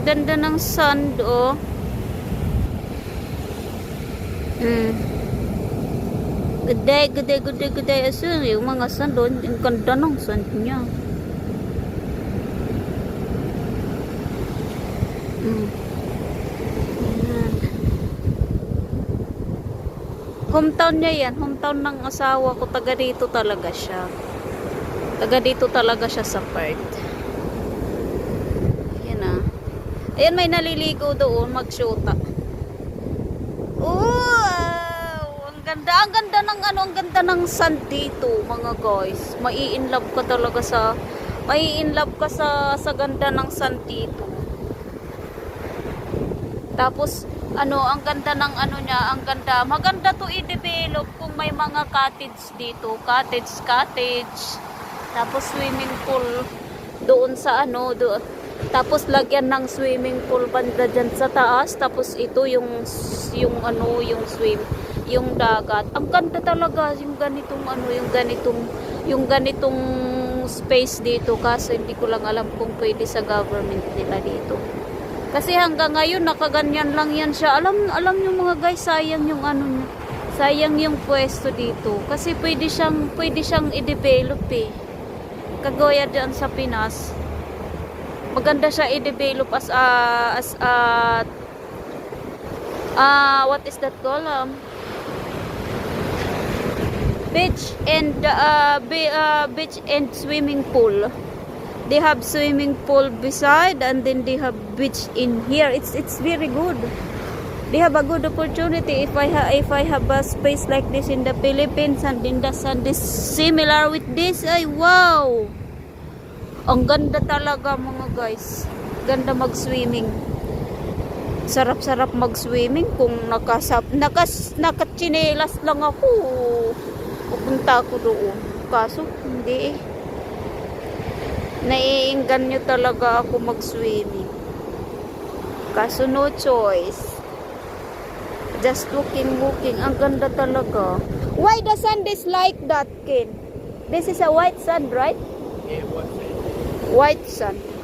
Ang ganda ng sand, oh. Mm. Good day, good day. Aso, yung mga sand, oh. Ang ganda ng sand niya. Mm. Ayan. Hometown niya yan. Hometown ng asawa ko. Taga dito talaga siya. Taga dito talaga siya sa Perth. Ayan ah. Ayan may naliligo doon. Magsyota. Wow! Ang ganda. Ang ganda ng ano. Ang ganda ng sand dito mga guys. Mai-inlove ka talaga sa mai-inlove ka sa sa ganda ng sand dito. Tapos, ano, ang ganda ng ano niya, ang ganda. Maganda to i-develop kung may mga cottage dito. Cottage, cottage. Tapos swimming pool doon sa ano, do, tapos lagyan ng swimming pool banda dyan sa taas. Tapos ito yung, yung ano, yung swim, yung dagat. Ang ganda talaga yung ganitong ano, yung ganitong, yung ganitong space dito. Kaso hindi ko lang alam kung pwede sa government nila dito. Kasi hanggang ngayon nakaganyan lang yan siya. Alam alam niyo mga guys, sayang yung ano. Sayang yung pwesto dito kasi pwede siyang pwede siyang i-develop eh. Kagaya diyan sa Pinas. Maganda siya i-develop as a as a ah what is that called? Um, beach and uh, be, uh, beach and swimming pool. They have swimming pool beside and then they have beach in here. It's it's very good. They have a good opportunity if i ha- if i have a space like this in the philippines and in the sun is similar with this ay wow ang ganda talaga mga guys ganda mag swimming sarap-sarap mag swimming kung nakasap nakas nakachinelas lang ako pupunta ako doon kaso hindi eh naiinggan nyo talaga ako mag-swimming. Kaso no choice. Just looking, looking. Ang ganda talaga. Why the sand is like that, Ken? This is a white sand, right? Yeah, what's it? White sand.